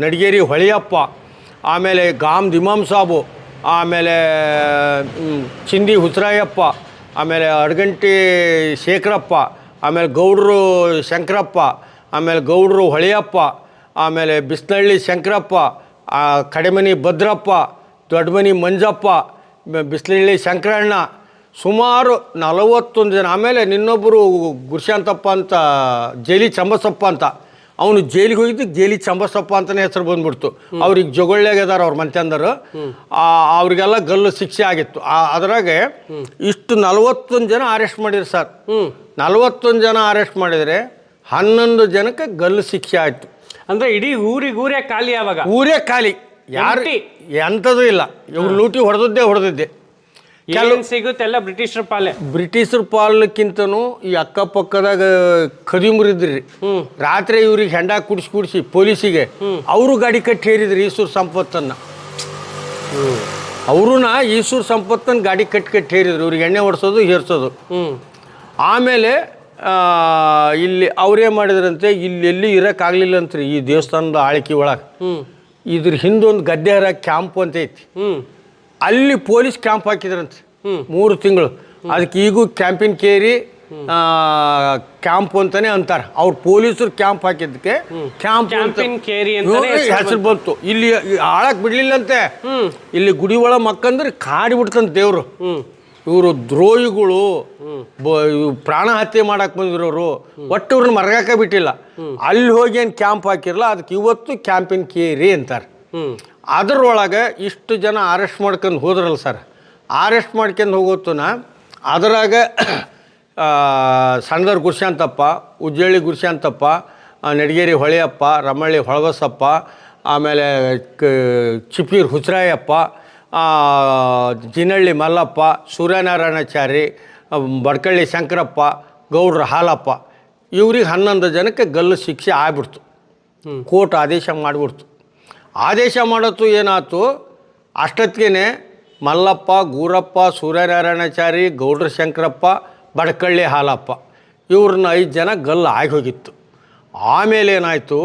Speaker 1: ನಡಿಗೇರಿ ಹೊಳಿಯಪ್ಪ, ಆಮೇಲೆ ಗಾಮ್ ದಿಮಾಮ್ ಸಾಬು, ಆಮೇಲೆ ಚಿಂದಿ ಹುಸರಾಯಪ್ಪ, ಆಮೇಲೆ ಅಡ್ಗಂಟಿ ಶೇಖರಪ್ಪ, ಆಮೇಲೆ ಗೌಡ್ರು ಶಂಕರಪ್ಪ, ಆಮೇಲೆ ಗೌಡ್ರು ಹೊಳೆಯಪ್ಪ ಆಮೇಲೆ ಬಿಸ್ನಳ್ಳಿ ಶಂಕರಪ್ಪ ಆ, ಕಡೆಮನಿ ಭದ್ರಪ್ಪ ದೊಡ್ಡಮನಿ ಮಂಜಪ್ಪ ಬಿಸ್ನಳ್ಳಿ ಶಂಕರಣ್ಣ ಸುಮಾರು ನಲವತ್ತೊಂದು ಜನ. ಆಮೇಲೆ ನಿನ್ನೊಬ್ಬರು ಗುರುಶಾಂತಪ್ಪ ಅಂತ ಜೈಲಿ ಚಂಬಸಪ್ಪ ಅಂತ. ಅವನು ಜೈಲಿಗೆ ಹೋಗಿದ್ದು ಜೈಲಿ ಚಂಬಸಪ್ಪ ಅಂತಲೇ ಹೆಸರು ಬಂದ್ಬಿಡ್ತು. ಅವ್ರಿಗೆ ಜೊಗಳ್ಯಾಗ ಅದಾರ ಅವ್ರ ಮಂತ್ಯಂದರು. ಅವ್ರಿಗೆಲ್ಲ ಗಲ್ಲು ಶಿಕ್ಷೆ ಆಗಿತ್ತು. ಅದರಾಗೆ ಇಷ್ಟು ನಲವತ್ತೊಂದು ಜನ ಅರೆಸ್ಟ್ ಮಾಡಿದ್ರು ಸರ್. ನಲವತ್ತೊಂದು ಜನ ಅರೆಸ್ಟ್ ಮಾಡಿದರೆ ಹನ್ನೊಂದು ಜನಕ್ಕೆ ಗಲ್ಲು ಶಿಕ್ಷೆ ಆಯಿತು.
Speaker 2: ಅಂದ್ರೆ ಇಡೀ ಊರಿಗೆ ಊರೇ ಖಾಲಿ ಆವಾಗ.
Speaker 1: ಊರೇ ಖಾಲಿ. ಯಾರು. ಎಂಥದ್ದು ಇಲ್ಲ. ಇವ್ರು ಲೂಟಿ ಹೊಡೆದದ್ದೇ ಹೊಡೆದಿದ್ದೆ.
Speaker 2: ಸಿಗುತ್ತೆ ಸಿಗುತ್ತೆಲ್ಲ ಬ್ರಿಟಿಷರ ಪಾಲೆ?
Speaker 1: ಬ್ರಿಟಿಷರ ಪಾಲಕ್ಕಿಂತನೂ ಈ ಅಕ್ಕಪಕ್ಕದಾಗ ಖದೀಮ್ರಿದ್ರಿ.
Speaker 2: ಹ್ಮ್.
Speaker 1: ರಾತ್ರಿ ಇವ್ರಿಗೆ ಹೆಂಡ ಕುಡಿಸಿ ಕುಡಿಸಿ ಪೊಲೀಸಿಗೆ ಅವರು ಗಾಡಿ ಕಟ್ಟಿ ಹೇರಿದ್ರಿ ಈಸೂರು ಸಂಪತ್ತನ್ನು. ಅವ್ರನ್ನ ಈಸೂರು ಸಂಪತ್ತನ್ನು ಗಾಡಿ ಕಟ್ಟಿ ಕಟ್ಟಿ ಹೇರಿದ್ರು ಇವ್ರಿಗೆ ಎಣ್ಣೆ ಹೊಡ್ಸೋದು ಹೇರ್ಸೋದು ಆಮೇಲೆ ಇಲ್ಲಿ ಅವರೇ ಮಾಡಿದ್ರಂತೆ ಇಲ್ಲಿ ಎಲ್ಲಿ ಇರೋಕ್ಕಾಗಲಿಲ್ಲ ಅಂತ್ರಿ ಈ ದೇವಸ್ಥಾನದ ಆಳ್ಕೆ ಒಳಗೆ. ಇದ್ರ ಹಿಂದೊಂದು ಗದ್ದೆ ಹರ ಕ್ಯಾಂಪ್ ಅಂತ ಐತಿ. ಅಲ್ಲಿ ಪೊಲೀಸ್ ಕ್ಯಾಂಪ್ ಹಾಕಿದ್ರಂತೆ. ಮೂರು ತಿಂಗಳು. ಅದಕ್ಕೆ ಈಗೂ ಕ್ಯಾಂಪಿನ ಕೇರಿ ಕ್ಯಾಂಪ್ ಅಂತಾನೆ ಅಂತಾರೆ. ಅವ್ರು ಪೊಲೀಸರು ಕ್ಯಾಂಪ್ ಹಾಕಿದ್ದಕ್ಕೆ ಕ್ಯಾಂಪ್ ಹೆಸರು ಬಂತು. ಇಲ್ಲಿ ಆಳಕ್ ಬಿಡ್ಲಿಲ್ಲಂತೆ. ಇಲ್ಲಿ ಗುಡಿ ಒಳ ಮಕ್ಕಂದ್ರೆ ಕಾಡಿ ಬಿಡ್ತಂತ ದೇವ್ರು. ಇವರು ದ್ರೋಹಿಗಳು ಪ್ರಾಣ ಹತ್ಯೆ ಮಾಡಕ್ ಬಂದಿರೋರು ಒಟ್ಟು ಇವ್ರನ್ನ ಮರಗಾಕ ಬಿಟ್ಟಿಲ್ಲ. ಅಲ್ಲಿ ಹೋಗಿ ಏನು ಕ್ಯಾಂಪ್ ಹಾಕಿರಲ್ಲ ಅದಕ್ಕೆ ಇವತ್ತು ಕ್ಯಾಂಪಿನ ಕೇರಿ ಅಂತಾರೆ. ಅದರೊಳಗೆ ಇಷ್ಟು ಜನ ಅರೆಸ್ಟ್ ಮಾಡ್ಕೊಂಡು ಹೋದ್ರಲ್ಲ ಸರ್. ಅರೆಸ್ಟ್ ಮಾಡ್ಕೊಂಡು ಹೋಗೋತನ ಅದರಾಗ ಸಣ್ಣದವ್ರ ಗುರ್ಶಾಂತಪ್ಪ ಉಜ್ಜಳ್ಳಿ ಗುರ್ಶಾಂತಪ್ಪ ನಡಗೇರಿ ಹೊಳೆಯಪ್ಪ ರಮಳ್ಳಿ ಹೊಳವಸಪ್ಪ ಆಮೇಲೆ ಕ ಚಿಪ್ಪೀರ್ ಹುಚ್ರಾಯಪ್ಪ ಜಿನಳ್ಳಿ ಮಲ್ಲಪ್ಪ ಸೂರ್ಯನಾರಾಯಣಾಚಾರಿ ಬಡ್ಕಳ್ಳಿ ಶಂಕರಪ್ಪ ಗೌಡ್ರ ಹಾಲಪ್ಪ ಇವ್ರಿಗೆ ಹನ್ನೊಂದು ಜನಕ್ಕೆ ಗಲ್ಲು ಶಿಕ್ಷೆ ಆಗ್ಬಿಡ್ತು. ಕೋರ್ಟ್ ಆದೇಶ ಮಾಡಿಬಿಡ್ತು. ಆದೇಶ ಮಾಡೋತ್ತು ಏನಾಯ್ತು? ಅಷ್ಟೊತ್ತಿಗೆ ಮಲ್ಲಪ್ಪ ಗೂರಪ್ಪ ಸೂರ್ಯನಾರಾಯಣಾಚಾರಿ ಗೌಡ್ರ ಶಂಕರಪ್ಪ ಬಡಕಳ್ಳಿ ಹಾಲಪ್ಪ ಇವ್ರನ್ನ ಐದು ಜನ ಗಲ್ಲು ಆಗಿ ಹೋಗಿತ್ತು. ಆಮೇಲೆ ಏನಾಯಿತು?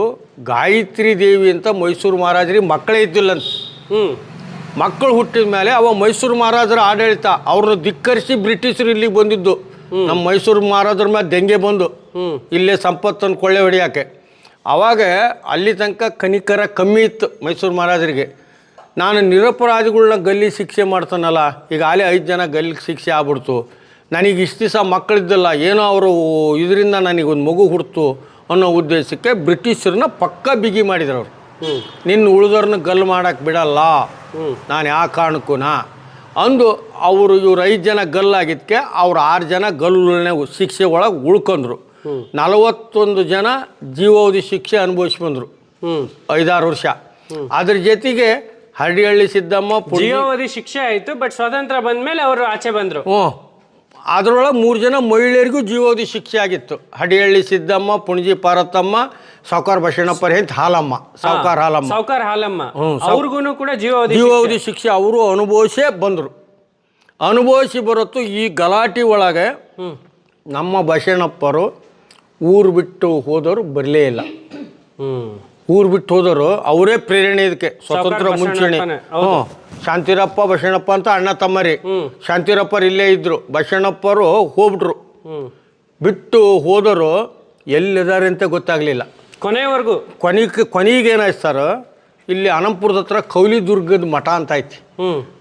Speaker 1: ಗಾಯತ್ರಿ ದೇವಿ ಅಂತ ಮೈಸೂರು ಮಹಾರಾಜರಿಗೆ ಮಕ್ಕಳೇ ಇದ್ದಿಲ್ಲಂತ.
Speaker 2: ಹ್ಮ್.
Speaker 1: ಮಕ್ಕಳು ಹುಟ್ಟಿದ ಮೇಲೆ ಅವ ಮೈಸೂರು ಮಹಾರಾಜರ ಆಡಳಿತ. ಅವ್ರನ್ನ ಧಿಕ್ಕರಿಸಿ ಬ್ರಿಟಿಷರು ಇಲ್ಲಿಗೆ ಬಂದಿದ್ದು. ನಮ್ಮ ಮೈಸೂರು ಮಹಾರಾಜರ ಮೇಲೆ ದೆಂಗೆ ಬಂದು. ಇಲ್ಲೇ ಸಂಪತ್ತನ್ನು ಕೊಳ್ಳೆ ಹೊಡಿಯೋಕೆ. ಆವಾಗ ಅಲ್ಲಿ ತನಕ ಕನಿಕರ ಕಮ್ಮಿ ಇತ್ತು ಮೈಸೂರು ಮಹಾರಾಜರಿಗೆ. ನಾನು ನಿರಪರಾಧಿಗಳನ್ನ ಗಲ್ಲಿ ಶಿಕ್ಷೆ ಮಾಡ್ತಾನಲ್ಲ ಈಗ ಅಲ್ಲಿ ಐದು ಜನ ಗಲ್ಲಿ ಶಿಕ್ಷೆ ಆಗ್ಬಿಡ್ತು. ನನಗೆ ಇಷ್ಟು ದಿವಸ ಮಕ್ಕಳಿದ್ದಲ್ಲ ಏನೋ ಅವರು ಇದರಿಂದ ನನಗೊಂದು ಮಗು ಹುಡ್ತು ಅನ್ನೋ ಉದ್ದೇಶಕ್ಕೆ ಬ್ರಿಟಿಷರನ್ನ ಪಕ್ಕ ಬಿಗಿ ಮಾಡಿದ್ರು ಅವರು. ನಿನ್ನ ಉಳಿದವ್ರನ್ನ ಗಲ್ಲು ಮಾಡಕ್ಕೆ ಬಿಡಲ್ಲ. ನಾನು ಯಾವ ಕಾರಣಕ್ಕೂ ಅಂದು ಅವರು ಇವ್ರು ಐದು ಜನ ಗಲ್ಲಾಗಿದ್ದಕ್ಕೆ ಅವ್ರು ಆರು ಜನ ಗಲ್ಲುನೇ ಶಿಕ್ಷೆ ಒಳಗೆ ಉಳ್ಕೊಂಡ್ರು ನಲವತ್ತೊಂದು ಜನ ಜೀವಾವಧಿ ಶಿಕ್ಷೆ ಅನುಭವಿಸಿ ಬಂದರು. ಐದಾರು ವರ್ಷ. ಅದ್ರ ಜೊತೆಗೆ ಹರಡಿಹಳ್ಳಿ ಸಿದ್ದಮ್ಮ
Speaker 2: ಜೀವಾವಧಿ ಶಿಕ್ಷೆ ಆಯಿತು ಬಟ್ ಸ್ವಾತಂತ್ರ್ಯ ಬಂದ್ಮೇಲೆ ಅವರು ಆಚೆ ಬಂದರು.
Speaker 1: ಹ್ಞೂ. ಅದರೊಳಗೆ ಮೂರು ಜನ ಮಹಿಳೆಯರಿಗೂ ಜೀವಾವಧಿ ಶಿಕ್ಷೆ ಆಗಿತ್ತು. ಹಡಿಹಳ್ಳಿ ಸಿದ್ದಮ್ಮ ಪುಣಜಿ ಪಾರ್ವತಮ್ಮ ಸಾವುಕಾರ ಬಸಣ್ಣಪ್ಪ ಅಂತ ಹಾಲಮ್ಮ ಸಾವುಕಾರ ಹಾಲಮ್ಮ.
Speaker 2: ಸಾವುಕಾರ ಹಾಲಮ್ಮ.
Speaker 1: ಹ್ಮ್,
Speaker 2: ಅವ್ರಿಗೂ ಕೂಡ ಜೀವಾವಧಿ
Speaker 1: ಜೀವಾವಧಿ ಶಿಕ್ಷೆ. ಅವರು ಅನುಭವಿಸೇ ಬಂದರು. ಅನುಭವಿಸಿ ಬರುತ್ತು ಈ ಗಲಾಟೆ ಒಳಗೆ
Speaker 2: ಹ್ಮ್.
Speaker 1: ನಮ್ಮ ಬಸಣ್ಣಪ್ಪರು ಊರು ಬಿಟ್ಟು ಹೋದವರು ಬರಲೇ ಇಲ್ಲ.
Speaker 2: ಹ್ಮ್.
Speaker 1: ಊರು ಬಿಟ್ಟು ಹೋದವರು ಅವರೇ ಪ್ರೇರಣೆ ಇದಕ್ಕೆ ಸ್ವತಂತ್ರ
Speaker 2: ಸಾವ್ಕಾರ್
Speaker 1: ಮುಂಚೂಣಿ.
Speaker 2: ಬಸವಣ್ಣಪ್ಪನೇ,
Speaker 1: ಹ್ಞೂ ಶಾಂತಿರಪ್ಪ ಬಸಣ್ಣಪ್ಪ ಅಂತ ಅಣ್ಣ ತಮ್ಮರಿ.
Speaker 2: ಹ್ಮ್.
Speaker 1: ಶಾಂತಿರಪ್ಪರು ಇಲ್ಲೇ ಇದ್ದರು ಬಸಣ್ಣಪ್ಪರು ಹೋಗ್ಬಿಟ್ರು.
Speaker 2: ಹ್ಮ್.
Speaker 1: ಬಿಟ್ಟು ಹೋದರು ಎಲ್ಲಿದ್ದಾರೆ ಅಂತ ಗೊತ್ತಾಗಲಿಲ್ಲ.
Speaker 2: ಕೊನೆಯವರೆಗೂ
Speaker 1: ಕೊನೆಗೆ ಕೊನೆಗೆ ಏನಾಯ್ತು ಸರ್ ಇಲ್ಲಿ ಅನಂಪುರದ ಹತ್ರ ಕೌಲಿ ದುರ್ಗದ ಮಠ ಅಂತ ಐತಿ.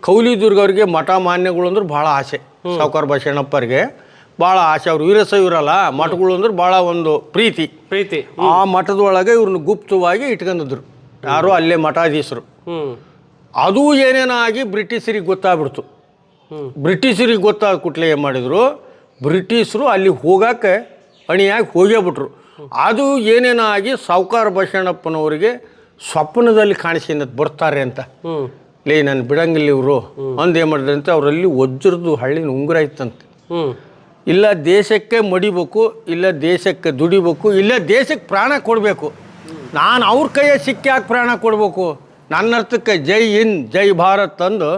Speaker 1: ಕೌಲಿ ದುರ್ಗ ಅವ್ರಿಗೆ ಮಠ ಮಾನ್ಯಗಳು ಅಂದ್ರೆ ಭಾಳ ಆಸೆ. ಸಾವುಕಾರ ಬಸಣ್ಣಪ್ಪರಿಗೆ ಭಾಳ ಆಸೆ. ಅವ್ರು ವೀರಸ ಇವರಲ್ಲ ಮಠಗಳು ಅಂದ್ರೆ ಭಾಳ ಒಂದು ಪ್ರೀತಿ.
Speaker 2: ಪ್ರೀತಿ.
Speaker 1: ಆ ಮಠದೊಳಗೆ ಇವ್ರನ್ನ ಗುಪ್ತವಾಗಿ ಇಟ್ಕೊಂಡಿದ್ರು ಯಾರು ಅಲ್ಲೇ ಮಠಾಧೀಶರು. ಅದು ಏನೇನಾಗಿ ಬ್ರಿಟಿಷರಿಗೆ ಗೊತ್ತಾಗ್ಬಿಡ್ತು. ಬ್ರಿಟಿಷರಿಗೆ ಗೊತ್ತಾದ ಕೂಡಲೇ ಏನು ಮಾಡಿದರು? ಬ್ರಿಟಿಷರು ಅಲ್ಲಿ ಹೋಗಕ್ಕೆ ಅಣಿಯಾಗಿ ಹೋಗೇ ಬಿಟ್ರು. ಅದು ಏನೇನಾಗಿ ಸಾವುಕಾರ ಬಸಣ್ಣಪ್ಪನವರಿಗೆ ಸ್ವಪ್ನದಲ್ಲಿ ಕಾಣಿಸಿದ ಬರ್ತಾರೆ ಅಂತ. ಲೇ ನಾನು ಬಿಡಂಗಿಲ್ಲ ಇವರು. ಅಂದೇನು ಮಾಡಿದ್ರಂತೆ ಅವರಲ್ಲಿ ವಜ್ರದ್ದು ಹಳ್ಳಿನ ಉಂಗುರ ಇತ್ತಂತೆ. ಇಲ್ಲ ದೇಶಕ್ಕೆ ಮಡಿಬೇಕು ಇಲ್ಲ ದೇಶಕ್ಕೆ ದುಡಿಬೇಕು ಇಲ್ಲ ದೇಶಕ್ಕೆ ಪ್ರಾಣ ಕೊಡಬೇಕು. ನಾನು ಅವ್ರ ಕೈಯ ಸಿಕ್ಕಿ ಯಾಕೆ ಪ್ರಾಣ ಕೊಡಬೇಕು? ನನ್ನ ಅರ್ಥಕ್ಕೆ ಜೈ ಹಿಂದ್ ಜೈ ಭಾರತ್ ಅಂದು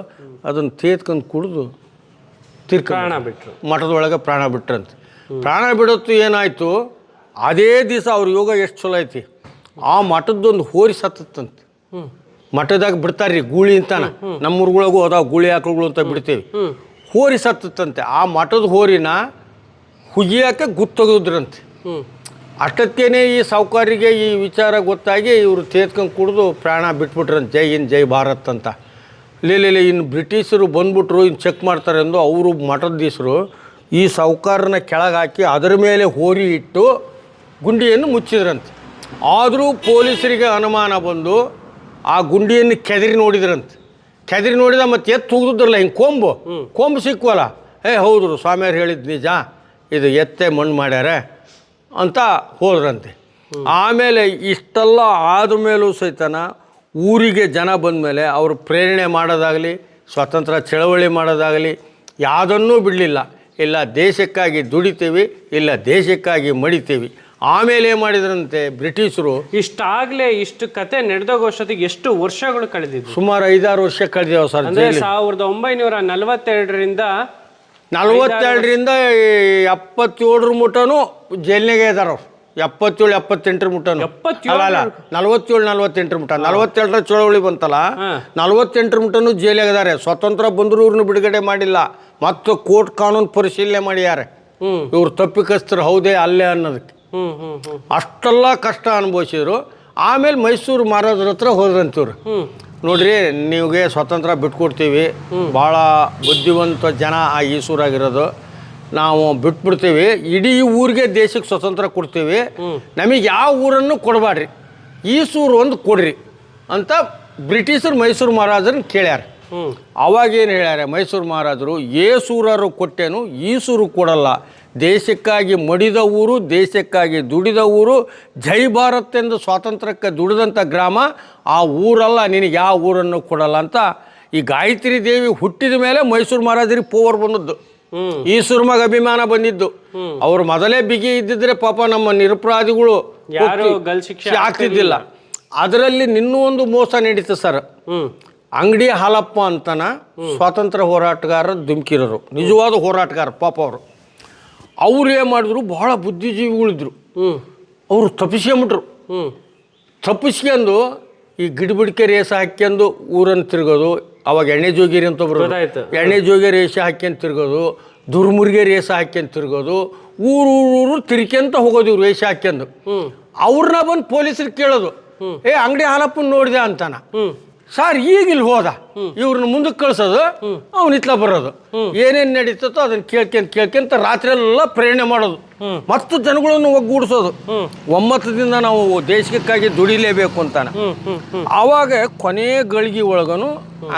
Speaker 1: ಅದನ್ನು ತೇತ್ಕೊಂಡು ಕುಡಿದು ತಿರ್ಕ
Speaker 2: ಪ್ರಾಣ ಬಿಟ್ರು.
Speaker 1: ಮಠದೊಳಗೆ ಪ್ರಾಣ ಬಿಟ್ರಂತೆ. ಪ್ರಾಣ ಬಿಡೋತ್ತು ಏನಾಯಿತು? ಅದೇ ದಿವಸ ಅವ್ರ ಯೋಗ ಎಷ್ಟು ಚಲೋ ಐತಿ. ಆ ಮಠದ್ದೊಂದು ಹೋರಿ
Speaker 2: ಸತ್ತತ್ತಂತೆ.
Speaker 1: ಮಠದಾಗ ಬಿಡ್ತಾರ್ರಿ ಗೂಳಿ ಅಂತಾನ. ನಮ್ಮ ಊರುಗಳಿಗೂ ಅದಾವ ಗೂಳಿ ಆಕಳುಗಳು ಅಂತ ಬಿಡ್ತೀವಿ. ಹೋರಿ ಸತ್ತಂತೆ ಆ ಮಠದ ಹೋರಿನ ಹುಗಿಯಾಕೆ ಗುತ್ತೋಗಿದ್ರಂತೆ ಅಷ್ಟಕ್ಕೇನೆ ಈ ಸಾವುಕಾರಿಗೆ ಈ ವಿಚಾರ ಗೊತ್ತಾಗಿ ಇವರು ತೇತ್ಕೊಂಡು ಕುಡಿದು ಪ್ರಾಣ ಬಿಟ್ಬಿಟ್ರಂತೆ. ಜೈ ಇನ್ ಜೈ ಭಾರತ್ ಅಂತ. ಲೇ ಇನ್ನು ಬ್ರಿಟಿಷರು ಬಂದ್ಬಿಟ್ರು ಇನ್ನು ಚೆಕ್ ಮಾಡ್ತಾರೆ ಅಂದು ಅವರು ಮಠದೀಸರು ಈ ಸಾವುಕಾರನ ಕೆಳಗೆ ಹಾಕಿ ಅದರ ಮೇಲೆ ಹೋರಿ ಇಟ್ಟು ಗುಂಡಿಯನ್ನು ಮುಚ್ಚಿದ್ರಂತೆ. ಆದರೂ ಪೊಲೀಸರಿಗೆ ಅನುಮಾನ ಬಂದು ಆ ಗುಂಡಿಯನ್ನು ಕೆದರಿ ನೋಡಿದ್ರಂತೆ. ಕೆದರಿ ನೋಡಿದ ಮತ್ತೆ ಎತ್ತು ಹೋಗಿದ್ರಲ್ಲ ಹಿಂಗೆ ಕೊಂಬು. ಕೊಂಬು ಸಿಕ್ಕುವಲ್ಲ. ಏ ಹೌದು ಸ್ವಾಮಿಯವ್ರು ಹೇಳಿದ್ದು ನಿಜ. ಇದು ಎತ್ತೆ ಮಣ್ಣು ಮಾಡ್ಯಾರ ಅಂತ ಹೋದ್ರಂತೆ. ಆಮೇಲೆ ಇಷ್ಟೆಲ್ಲ ಆದ ಮೇಲೂ ಸಹಿತನ ಊರಿಗೆ ಜನ ಬಂದ ಮೇಲೆ ಅವರು ಪ್ರೇರಣೆ ಮಾಡೋದಾಗಲಿ ಸ್ವತಂತ್ರ ಚಳವಳಿ ಮಾಡೋದಾಗಲಿ ಯಾವುದನ್ನೂ ಬಿಡಲಿಲ್ಲ. ಇಲ್ಲ ದೇಶಕ್ಕಾಗಿ ದುಡಿತೀವಿ ಇಲ್ಲ ದೇಶಕ್ಕಾಗಿ ಮಡಿತೀವಿ. ಆಮೇಲೆ ಮಾಡಿದ್ರಂತೆ ಬ್ರಿಟಿಷರು?
Speaker 2: ಇಷ್ಟಾಗ್ಲೇ ಇಷ್ಟು ಕತೆ ನಡೆದೋಗೋಷ್ಟೊತ್ತಿಗೆ ಎಷ್ಟು ವರ್ಷಗಳು ಕಳೆದಿದ್ವು
Speaker 1: ಸುಮಾರು ಐದಾರು ವರ್ಷ ಕಳೆದೇವು ಸರ್
Speaker 2: ಅಂದ್ರೆ ಸಾವಿರದ ಒಂಬೈನೂರ ನಲವತ್ತೆರಡರಿಂದ
Speaker 1: ನಲವತ್ತೆರಡರಿಂದ ಎಪ್ಪತ್ತೇಳರ ಮುಟನೂ ಜೈಲ್ನಾಗೆ ಇದಾರ ಅವ್ರು. ಎಪ್ಪತ್ತೇಳು ಎಪ್ಪತ್ತೆಂಟರ ಮುಟ್ಟನು
Speaker 2: ಎಪ್ಪತ್ತೇಳು?
Speaker 1: ಅಲ್ಲ ನಲವತ್ತೇಳು ನಲವತ್ತೆಂಟರ ಮುಟ. ನಲವತ್ತೆರಡರ ಚಳವಳಿ ಬಂತಲ್ಲ? ನಲ್ವತ್ತೆಂಟರ ಮುಟನು ಜೈಲಾಗಿದ್ದಾರೆ ಸ್ವತಂತ್ರ ಬಂದರೂ ಇವ್ರನ್ನ ಬಿಡುಗಡೆ ಮಾಡಿಲ್ಲ. ಮತ್ತು ಕೋರ್ಟ್ ಕಾನೂನು ಪರಿಶೀಲನೆ ಮಾಡ್ಯಾರೆ ಇವ್ರು ತಪ್ಪಿಕಸ್ತರು ಹೌದೇ ಅಲ್ಲೇ ಅನ್ನೋದಕ್ಕೆ. ಅಷ್ಟೆಲ್ಲ ಕಷ್ಟ ಅನುಭವಿಸಿದ್ರು. ಆಮೇಲೆ ಮೈಸೂರು ಮಹಾರಾಜರ ಹತ್ರ ಹೋದ್ರಂತಿವ್ರು. ನೋಡ್ರಿ ನಿಮಗೆ ಸ್ವತಂತ್ರ ಬಿಟ್ಕೊಡ್ತೀವಿ. ಭಾಳ ಬುದ್ಧಿವಂತ ಜನ ಆ ಈಸೂರಾಗಿರೋದು ನಾವು ಬಿಟ್ಬಿಡ್ತೀವಿ. ಇಡೀ ಊರಿಗೆ ದೇಶಕ್ಕೆ ಸ್ವತಂತ್ರ ಕೊಡ್ತೀವಿ. ನಮಗೆ ಯಾವ ಊರನ್ನು ಕೊಡಬೇಡ್ರಿ. ಈಸೂರು ಒಂದು ಕೊಡ್ರಿ ಅಂತ ಬ್ರಿಟಿಷರು ಮೈಸೂರು ಮಹಾರಾಜರನ್ನ ಕೇಳ್ಯಾರ. ಅವಾಗೇನು ಹೇಳ್ಯಾರ ಮೈಸೂರು ಮಹಾರಾಜರು ಏಸೂರರು ಕೊಟ್ಟೇನು ಈಸೂರು ಕೊಡಲ್ಲ. ದೇಶಕ್ಕಾಗಿ ಮಡಿದ ಊರು ದೇಶಕ್ಕಾಗಿ ದುಡಿದ ಊರು ಜೈ ಭಾರತ್ ಎಂದು ಸ್ವಾತಂತ್ರ್ಯಕ್ಕೆ ದುಡಿದಂಥ ಗ್ರಾಮ ಆ ಊರಲ್ಲ ನಿನಗೆ ಯಾವ ಊರನ್ನು ಕೊಡಲ್ಲ ಅಂತ ಈ ಗಾಯತ್ರಿ ದೇವಿ ಹುಟ್ಟಿದ ಮೇಲೆ ಮೈಸೂರು ಮಹಾರಾಜರಿಗೆ ಪೋವರ್ ಬಂದದ್ದು.
Speaker 2: ಈ
Speaker 1: ಈಸೂರು ಮಗ ಅಭಿಮಾನ ಬಂದಿದ್ದು. ಅವರು ಮೊದಲೇ ಬಿಗಿ ಇದ್ದಿದ್ರೆ ಪಾಪ ನಮ್ಮ ನಿರಪರಾಧಿಗಳು
Speaker 2: ಯಾರು ಗಲ್ ಶಿಕ್ಷೆ
Speaker 1: ಆಗ್ತಿದ್ದಿಲ್ಲ. ಅದರಲ್ಲಿ ನಿನ್ನೂ ಒಂದು ಮೋಸ ನಡೀತು ಸರ್. ಅಂಗಡಿ ಹಾಲಪ್ಪ ಅಂತನ ಸ್ವಾತಂತ್ರ್ಯ ಹೋರಾಟಗಾರ ಧುಮ್ಕಿರೋರು. ನಿಜವಾದ ಹೋರಾಟಗಾರ ಪಾಪ ಅವರು. ಅವ್ರು ಏನು ಮಾಡಿದ್ರು ಬಹಳ ಬುದ್ಧಿಜೀವಿಗಳಿದ್ರು. ಅವರು ತಪ್ಪಿಸ್ಕೊಂಬಿಟ್ರು. ತಪ್ಪಿಸ್ಕೊಂಡು ಈ ಗಿಡಬಿಡಿಕೆ ರೇಸ ಹಾಕ್ಕೊಂಡು ಊರನ್ನು ತಿರ್ಗೋದು ಅವಾಗ ಎಣ್ಣೆ ಜೋಗಿರಿ ಅಂತ ಬರೋದು. ಎಣ್ಣೆ ಜೋಗಿ ರೇಷ ಹಾಕ್ಯಂತ ತಿರ್ಗೋದು ದುರ್ಮುರ್ಗೆ ರೇಸ ಹಾಕ್ಯಂತ ತಿರ್ಗೋದು ಊರು ಊರು ತಿರ್ಕ್ಯಂತ ಹೋಗೋದು ಇವ್ರು ವೇಷ ಹಾಕ್ಯಂದು.
Speaker 2: ಹ್ಮ್.
Speaker 1: ಅವ್ರನ್ನ ಬಂದು ಪೊಲೀಸರಿಗೆ ಕೇಳೋದು. ಏ ಅಂಗಡಿ ಹಾಲಪ್ಪನ ನೋಡಿದೆ ಅಂತಾನ. ಸರ್ ಈಗ ಇಲ್ಲಿ ಹೋದ. ಇವ್ರನ್ನ ಮುಂದಕ್ಕೆ ಕಳ್ಸೋದು ಅವ್ನ ಇತ್ಲ ಬರೋದು. ಏನೇನು ನಡೀತತ್ತೋ ಅದನ್ನ ಕೇಳ್ಕೊಂತ ಕೇಳ್ಕೊಂತ ರಾತ್ರಿ ಎಲ್ಲ ಪ್ರೇರಣೆ ಮಾಡೋದು. ಮತ್ತು ಜನಗಳನ್ನು ಒಗ್ಗೂಡಿಸೋದು. ಒಮ್ಮತದಿಂದ ನಾವು ದೇಶಕ್ಕಾಗಿ ದುಡಿಲೇಬೇಕು ಅಂತಾನೆ. ಆವಾಗ ಕೊನೆ ಗಳಿಗೆ ಒಳಗನು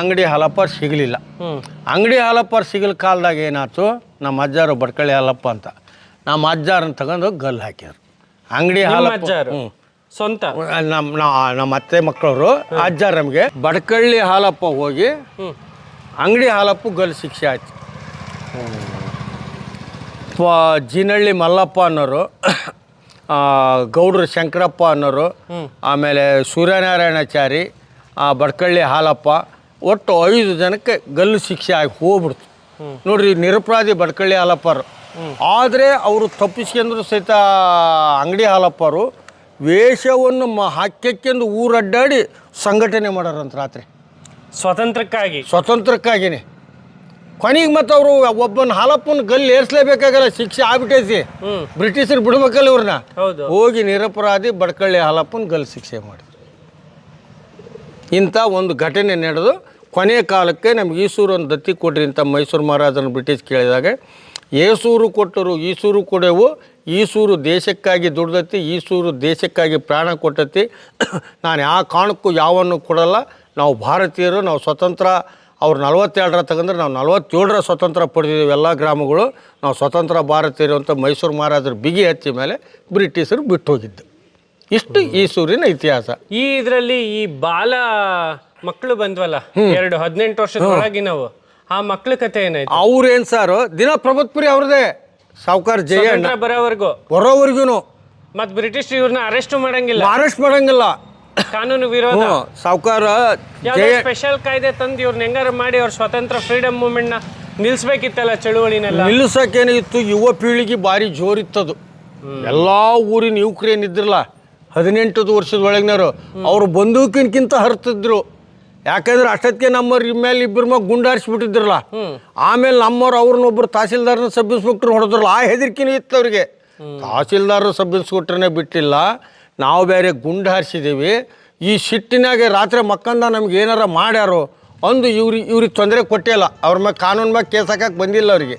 Speaker 1: ಅಂಗಡಿ ಹಾಲಪ್ಪ ಸಿಗಲಿಲ್ಲ. ಅಂಗಡಿ ಹಾಲಪ್ಪ ಸಿಗಲ್ ಕಾಲದಾಗ ಏನಾಯ್ತು? ನಮ್ಮ ಅಜ್ಜಾರು ಬಡ್ಕಳ್ಳಿ ಹಾಲಪ್ಪ ಅಂತ. ನಮ್ಮ ಅಜ್ಜಾರನ್ನ ತಗೊಂಡು ಗಲ್ಲು ಹಾಕ್ಯಾರ. ಅಂಗಡಿ ಹಾಲಪ್ಪ ಹ್ಞೂ
Speaker 2: ಸ್ವಂತ.
Speaker 1: ನಮ್ಮ ನಾ- ನಮ್ಮ ಅತ್ತೆ ಮಕ್ಕಳವರು ಅಜ್ಜ ನಮಗೆ ಬಡ್ಕಳ್ಳಿ ಹಾಲಪ್ಪ ಹೋಗಿ ಅಂಗಡಿ ಹಾಲಪ್ಪ ಗಲ್ ಶಿಕ್ಷೆ ಆಯ್ತು. ಜಿನಳ್ಳಿ ಮಲ್ಲಪ್ಪ ಅನ್ನೋರು ಗೌಡ್ರು ಶಂಕರಪ್ಪ ಅನ್ನೋರು ಆಮೇಲೆ ಸೂರ್ಯನಾರಾಯಣಾಚಾರಿ ಆ, ಬಡ್ಕಳ್ಳಿ ಹಾಲಪ್ಪ ಒಟ್ಟು ಐದು ಜನಕ್ಕೆ ಗಲ್ಲು ಶಿಕ್ಷೆ ಆಗಿ ಹೋಗ್ಬಿಡ್ತು. ನೋಡ್ರಿ ನಿರಪರಾಧಿ ಬಡ್ಕಳ್ಳಿ ಹಾಲಪ್ಪರು. ಆದರೆ ಅವರು ತಪ್ಪಿಸ್ಕೊಂಡ್ರು ಸಹಿತ ಅಂಗಡಿ ಹಾಲಪ್ಪರು ವೇಷವನ್ನು ಮ ಹಾಕ್ಯಕ್ಕೆಂದು ಊರಡ್ಡಾಡಿ ಸಂಘಟನೆ ಮಾಡಾರಂತ ರಾತ್ರಿ.
Speaker 2: ಸ್ವತಂತ್ರಕ್ಕಾಗಿ.
Speaker 1: ಸ್ವತಂತ್ರಕ್ಕಾಗಿನೇ. ಕೊನೆಗೆ ಮತ್ತು ಅವರು ಒಬ್ಬನ ಹಾಲಪ್ಪನ ಗಲ್ಲಿ ಏರ್ಸ್ಲೇಬೇಕಾಗಲ್ಲ ಶಿಕ್ಷೆ ಆಗ್ಬಿಟ್ಟೈತಿ.
Speaker 2: ಹ್ಮ್.
Speaker 1: ಬ್ರಿಟಿಷರು ಬಿಡ್ಬೇಕಲ್ಲ ಇವ್ರನ್ನ.
Speaker 2: ಹೌದು.
Speaker 1: ಹೋಗಿ ನಿರಪರಾಧಿ ಬಡ್ಕಳ್ಳಿ ಹಾಲಪ್ಪನ ಗಲ್ ಶಿಕ್ಷೆ ಮಾಡಿ ಇಂಥ ಒಂದು ಘಟನೆ ನಡೆದು ಕೊನೆಯ ಕಾಲಕ್ಕೆ ನಮ್ಗೆ ಈಸೂರು ಒಂದು ದತ್ತಿ ಕೊಡ್ರಿ ಅಂತ ಮೈಸೂರು ಮಹಾರಾಜನ ಬ್ರಿಟಿಷ್ ಕೇಳಿದಾಗ ಏಸೂರು ಕೊಟ್ಟರು ಈಸೂರು ಕೊಡೆವು ಈಸೂರು ದೇಶಕ್ಕಾಗಿ ದುಡ್ದತಿ ಈಸೂರು ದೇಶಕ್ಕಾಗಿ ಪ್ರಾಣ ಕೊಟ್ಟತಿ. ನಾನು ಯಾವ ಕಾರಣಕ್ಕೂ ಯಾವನ್ನು ಕೊಡಲ್ಲ. ನಾವು ಭಾರತೀಯರು ನಾವು ಸ್ವತಂತ್ರ ಅವ್ರು ನಲವತ್ತೆರಡರ ತಗಂದ್ರೆ ನಾವು ನಲವತ್ತೇಳರ ಸ್ವತಂತ್ರ ಪಡೆದಿದ್ದೀವಿ ಎಲ್ಲ ಗ್ರಾಮಗಳು. ನಾವು ಸ್ವತಂತ್ರ ಭಾರತೀಯರು ಅಂತ ಮೈಸೂರು ಮಹಾರಾಜರು ಬಿಗಿ ಹಚ್ಚಿ ಮೇಲೆ ಬ್ರಿಟಿಷರು ಬಿಟ್ಟು ಹೋಗಿದ್ದು. ಇಷ್ಟು ಈಸೂರಿನ ಇತಿಹಾಸ.
Speaker 2: ಈ ಇದರಲ್ಲಿ ಈ ಬಾಲ ಮಕ್ಕಳು ಬಂದ್ವಲ್ಲ ಎರಡು ಹದಿನೆಂಟು ವರ್ಷದ ಒಳಗಿನವು ಆ ಮಕ್ಕಳ ಕಥೆ ಏನಾಯ್ತು?
Speaker 1: ಅವ್ರೇನು ಸಾರು? ದಿನ ಪ್ರಭತ್ಪುರಿ ಅವ್ರದೇ. ಸಾವುಕಾರ
Speaker 2: ಸ್ವತಂತ್ರ ಬರೋವರೆಗೂ.
Speaker 1: ಬರೋವರೆಗೂ
Speaker 2: ಮತ್ ಬ್ರಿಟಿಷ್ ಇವ್ರನ್ನ ಅರೆಸ್ಟ್ ಮಾಡಂಗಿಲ್ಲ.
Speaker 1: ಅರೆಸ್ಟ್ ಮಾಡಂಗಿಲ್ಲ.
Speaker 2: ಕಾನೂನು ವಿರೋಧ.
Speaker 1: ಹ್ಞೂ ಸಾವುಕಾರ ಜಯ.
Speaker 2: ಸ್ಪೆಷಲ್ ಕಾಯ್ದೆ ತಂದು ಇವ್ರನ್ನ ಹೆಂಗಾರ ಮಾಡಿ ಅವ್ರ ಸ್ವತಂತ್ರ ಫ್ರೀಡಮ್ ಮೂವ್ಮೆಂಟ್ನ ನಿಲ್ಸ್ಬೇಕಿತ್ತಲ್ಲ ಚಳುವಳಿನೆಲ್ಲ.
Speaker 1: ಇತ್ತು ಯುವ ಪೀಳಿಗೆ ಭಾರಿ ಜೋರಿತ್ತದು. ಎಲ್ಲ ಊರಿನ ಯುವಕರು ಇದ್ರಲ್ಲ ಹದಿನೆಂಟು ವರ್ಷದ ಒಳಗಿನವರು ಅವರು ಬಂದೂಕಿನ್ಕಿಂತ ಹರ್ತಿದ್ರು. ಯಾಕಂದ್ರೆ ಅಷ್ಟೊತ್ತಿಗೆ ನಮ್ಮವ್ರ ಮೇಲೆ ಇಬ್ಬರ ಮ್ಯಾಗ ಗುಂಡಾರಿಸ್ಬಿಟ್ಟಿದ್ರಲ್ಲ, ಆಮೇಲೆ ನಮ್ಮವ್ರು ಅವ್ರನ್ನೊಬ್ರು ತಹಸೀಲ್ದಾರ್ನ ಸಬ್ ಇನ್ಸ್ಪೆಕ್ಟರ್ ಹೊಡೆದ್ರಲ್ಲ, ಆ ಹೆದರಿಕೆನೂ ಇತ್ತು ಅವ್ರಿಗೆ. ತಹಸೀಲ್ದಾರ್ ಸಬ್ ಇನ್ಸ್ಪೆಕ್ಟರ್ನೇ ಬಿಟ್ಟಿಲ್ಲ, ನಾವು ಬೇರೆ ಗುಂಡು ಹಾರಿಸಿದ್ದೀವಿ ಈ ಸಿಟ್ಟಿನಾಗೆ ರಾತ್ರಿ ಮಕ್ಕಂದ ನಮ್ಗೆ ಏನಾರ ಮಾಡ್ಯಾರೋ, ಅಂದು ಇವ್ರಿಗೆ ಇವ್ರಿಗೆ ತೊಂದರೆ ಕೊಟ್ಟಿಲ್ಲ. ಅವ್ರ ಮ್ಯಾಗ ಕಾನೂನು ಮ್ಯಾಗ ಕೇಸ್ ಹಾಕಕ್ಕೆ ಬಂದಿಲ್ಲ ಅವರಿಗೆ.